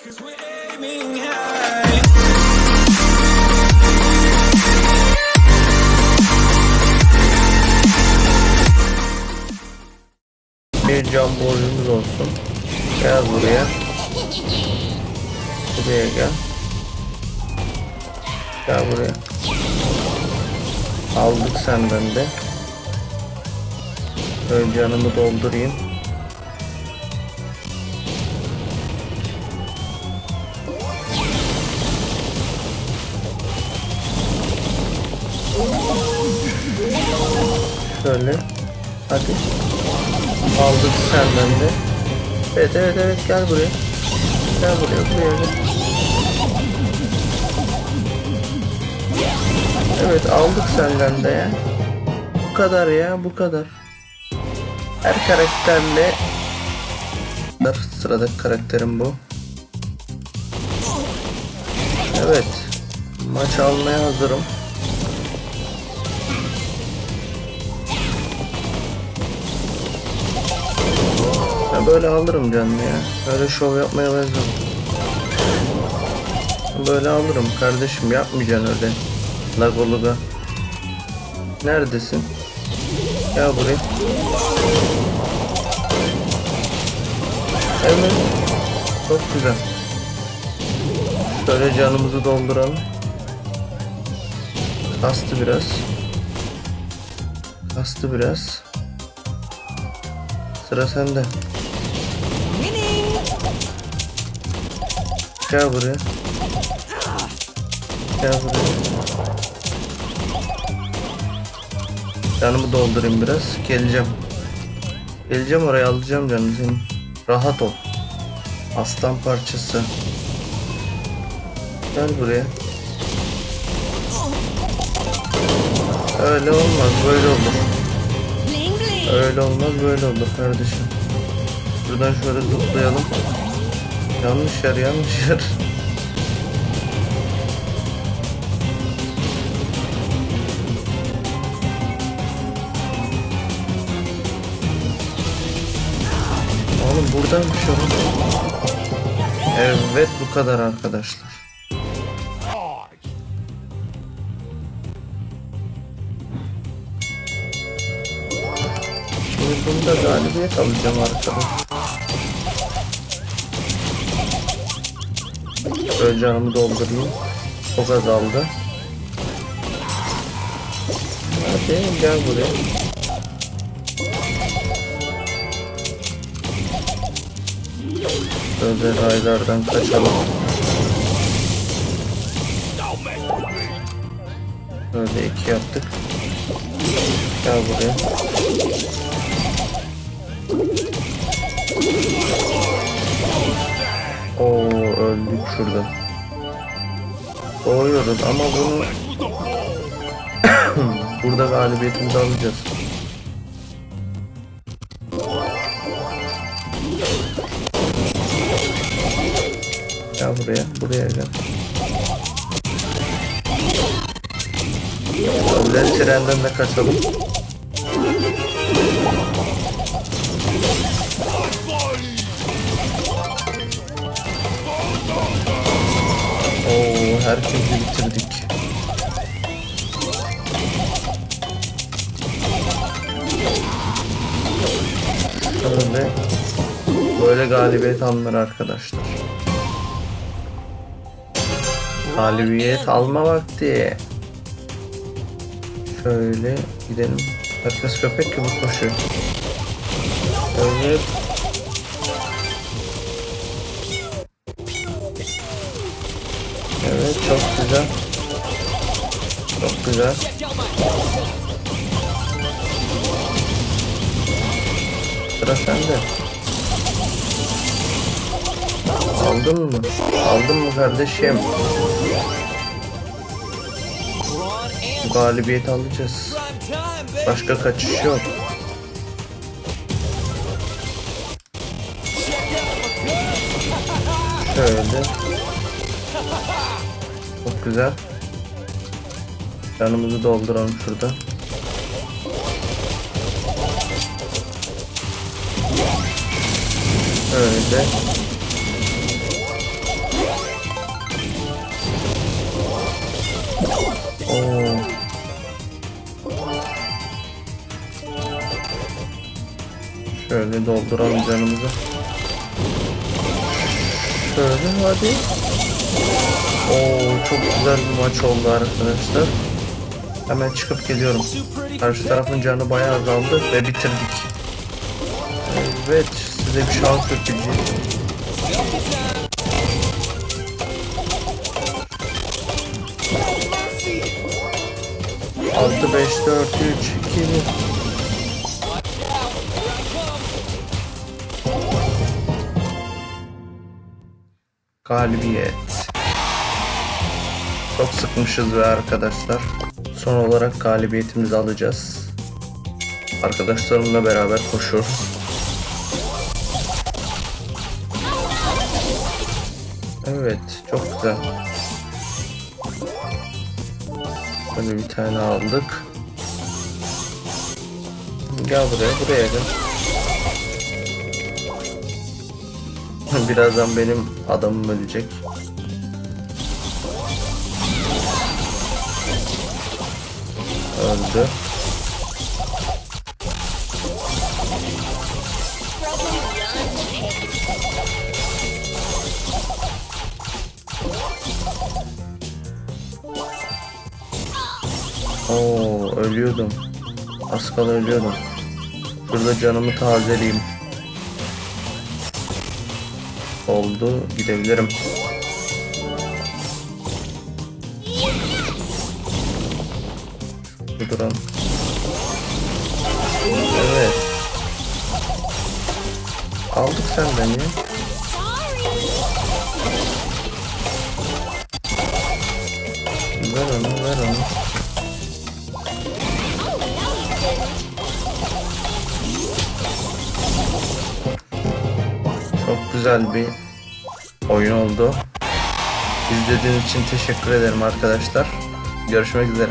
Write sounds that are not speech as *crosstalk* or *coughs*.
Bir can borcumuz olsun. Gel buraya. Buraya gel. Gel buraya. Aldık senden de. Önce canımı doldurayım. Şöyle. Hadi. Aldık senden de. Evet evet evet gel buraya. Gel buraya buraya gel. Evet aldık senden de ya. Bu kadar ya bu kadar. Her karakterle Sıradaki karakterim bu. Evet. Maç almaya hazırım. Böyle alırım canını ya. Böyle şov yapmaya benzemem. Böyle alırım kardeşim yapmayacaksın öyle. Lagoluga. Neredesin? Gel buraya. Evet. Çok güzel. Şöyle canımızı dolduralım. Kastı biraz. Kastı biraz. Sıra sende. Gel buraya. Gel buraya. Canımı doldurayım biraz. Geleceğim. Geleceğim oraya alacağım canım senin. Rahat ol. Aslan parçası. Gel buraya. Öyle olmaz böyle olur. Öyle olmaz böyle olur kardeşim. Buradan şöyle zıplayalım. Yanlış yer yanlış yer. Oğlum buradaymış oğlum. Evet bu kadar arkadaşlar. Şimdi bunda galibiyet alacağım arkadaş. Şöyle canımı doldurayım. Çok azaldı. Hadi gel buraya. Böyle raylardan kaçalım. Böyle iki yaptık. Gel buraya. Şurada. Doğuyoruz ama bunu *coughs* burada galibiyetimizi alacağız. Gel buraya, buraya gel. Öyle trenden de kaçalım. Herkesi bitirdik. Şöyle böyle galibiyet alınır arkadaşlar. Galibiyet alma vakti. Şöyle gidelim. Herkes köpek gibi koşuyor. Şöyle Evet çok güzel. Çok güzel. Sıra sende. Aldın mı? Aldın mı kardeşim? Bu galibiyeti alacağız. Başka kaçış yok. Şöyle. Güzel. Canımızı dolduralım şurada. Öyle. Oo. Şöyle dolduralım canımızı. Şöyle hadi. Oo çok güzel bir maç oldu arkadaşlar. Hemen çıkıp geliyorum. Karşı tarafın canı bayağı azaldı ve bitirdik. Evet size bir şans öpeceğim. Altı beş dört üç iki bir. Galibiyet. Çok sıkmışız ve arkadaşlar. Son olarak galibiyetimizi alacağız. Arkadaşlarımla beraber koşuyoruz. Evet, çok güzel. Böyle bir tane aldık. Gel buraya, buraya gel. *laughs* Birazdan benim adamım ölecek. Öldü. Oo ölüyordum. Az kala ölüyordum. Şurada canımı tazeleyeyim. Oldu. Gidebilirim. Durun. Evet. Aldık senden ya. Ver onu, ver onu. Çok güzel bir oyun oldu. İzlediğiniz için teşekkür ederim arkadaşlar. Görüşmek üzere.